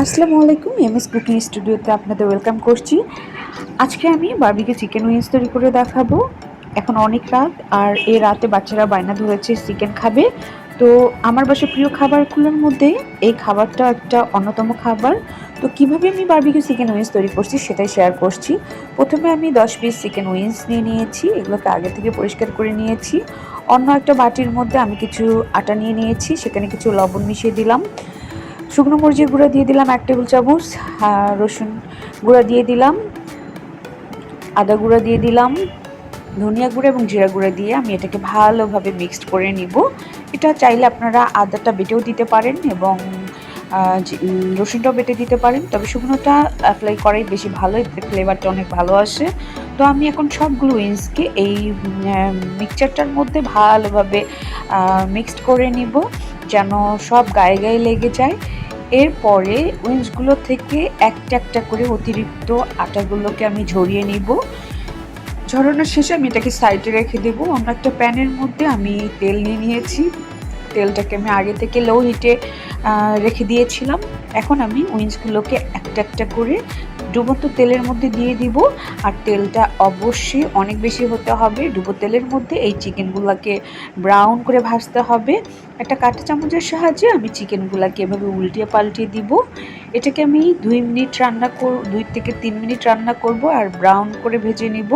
আসসালামু আলাইকুম M S cooking স্টুডিওতে আপনাদের ওয়েলকাম করছি। আজকে আমি বার্বিকে চিকেন উইংস তৈরি করে দেখাবো। এখন অনেক রাত, আর এই রাতে বাচ্চারা বায়না ধরেছে, চিকেন খাবে। তো আমার বাসার প্রিয় খাবারগুলোর মধ্যে এই খাবারটা একটা অন্যতম খাবার। তো কীভাবে আমি বার্বিকে চিকেন উইংস তৈরি করছি সেটাই শেয়ার করছি। প্রথমে আমি দশ পিস চিকেন উইংস নিয়ে নিয়েছি, এগুলোকে আগে থেকে পরিষ্কার করে নিয়েছি। অন্য একটা বাটির মধ্যে আমি কিছু আটা নিয়ে নিয়েছি, সেখানে কিছু লবণ মিশিয়ে দিলাম। শুকনো মরিচের গুঁড়া দিয়ে দিলাম এক টেবিল চামচ রসুন গুঁড়া দিয়ে দিলাম, আদা গুঁড়া দিয়ে দিলাম, ধনিয়া গুঁড়ো এবং জিরা গুঁড়া দিয়ে আমি এটাকে ভালোভাবে মিক্সড করে নিব। এটা চাইলে আপনারা আদাটা বেটেও দিতে পারেন এবং রসুনটাও বেটে দিতে পারেন। তবে শুকনোটা অ্যাপ্লাই করাই বেশি ভালো, এতে ফ্লেভারটা অনেক ভালো আসে। তো আমি এখন সবগুলো উইন্সকে এই মিক্সচারটার মধ্যে ভালোভাবে মিক্সড করে নিব, যেন সব গায়ে গায়ে লেগে যায়। এরপরে উইন্সগুলো থেকে একটা একটা করে অতিরিক্ত আটাগুলোকে আমি ঝরিয়ে নিব। ঝরানোর শেষে আমি এটাকে সাইডে রেখে দেব। আমরা একটা প্যানের মধ্যে আমি তেল নিয়ে নিয়েছি। তেলটাকে আমি আগে থেকে লো হিটে রেখে দিয়েছিলাম। এখন আমি উইন্সগুলোকে একটা একটা করে ডুবন্ত তেলের মধ্যে দিয়ে দিব। আর তেলটা অবশ্যই অনেক বেশি হতে হবে। ডুবো তেলের মধ্যে এই চিকেনগুলোকে ব্রাউন করে ভাজতে হবে। একটা কাঁটা চামচের সাহায্যে আমি চিকেনগুলোকে এভাবে উল্টিয়ে পাল্টিয়ে দিব। এটাকে আমি দুই মিনিট রান্না কর দুই থেকে তিন মিনিট রান্না করব আর ব্রাউন করে ভেজে নিব।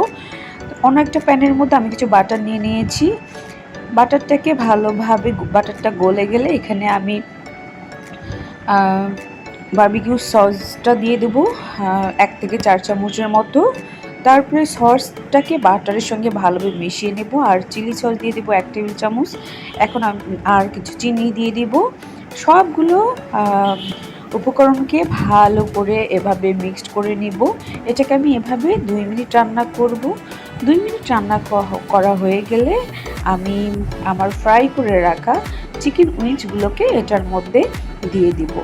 অন্য একটা প্যানের মধ্যে আমি কিছু বাটার নিয়ে নিয়েছি। বাটারটাকে ভালোভাবে বাটারটা গলে গেলে এখানে আমি বার্বিকিউ সসটা দিয়ে দেবো এক থেকে চার চামচের মতো। তারপরে সসটাকে বাটারের সঙ্গে ভালোভাবে মিশিয়ে নেব, আর চিলি সস দিয়ে দেবো এক টেবিল চামচ। এখন আর কিছু চিনি দিয়ে দিব। সবগুলো উপকরণকে ভালো করে এভাবে মিক্সড করে নিব। এটাকে আমি এভাবে দুই মিনিট রান্না করব। দুই মিনিট রান্না করা হয়ে গেলে আমি আমার ফ্রাই করে রাখা চিকেন উইংসগুলোকে এটার মধ্যে দিয়ে দিব।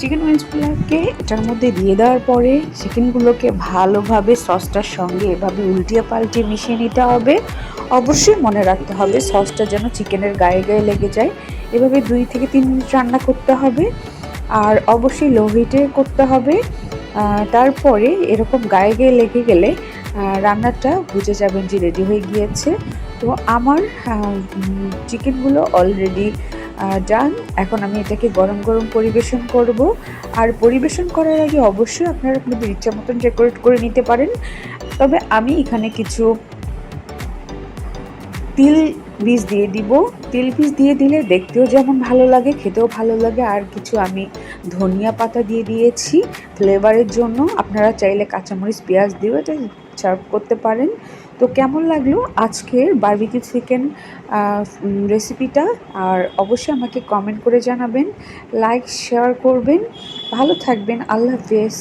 চিকেন উইংসগুলোকে এটার মধ্যে দিয়ে দেওয়ার পরে চিকেনগুলোকে ভালোভাবে সসটার সঙ্গে এভাবে উল্টিয়ে পাল্টিয়ে মিশিয়ে নিতে হবে। অবশ্যই মনে রাখতে হবে সসটা যেন চিকেনের গায়ে গায়ে লেগে যায়। এভাবে দুই থেকে তিন মিনিট রান্না করতে হবে। আর অবশ্যই লো হিটে করতে হবে। তারপরে এরকম গায়ে গায়ে লেগে গেলে রান্নাটা বুঝে যাবেন যে রেডি হয়ে গিয়েছে। তো আমার চিকেনগুলো অলরেডি ডান এখন আমি এটাকে গরম গরম পরিবেশন করব। আর পরিবেশন করার আগে অবশ্যই আপনারা আপনাদের ইচ্ছা মতন ডেকোরেট করে নিতে পারেন। তবে আমি এখানে কিছু তিল বীজ দিয়ে দিব। তিল বীজ দিয়ে দিলে দেখতেও যেমন ভালো লাগে, খেতেও ভালো লাগে। আর কিছু আমি ধনিয়া পাতা দিয়ে দিয়েছি ফ্লেভারের জন্য। আপনারা চাইলে কাঁচামরিচ, পেঁয়াজ দিয়েও এটা সার্ভ করতে পারেন। তো কেমন লাগল আজকের বার্বিকিউ চিকেন রেসিপিটা আর অবশ্যই আমাকে কমেন্ট করে জানাবেন লাইক শেয়ার করবেন। ভালো থাকবেন, আল্লাহ হাফেজ।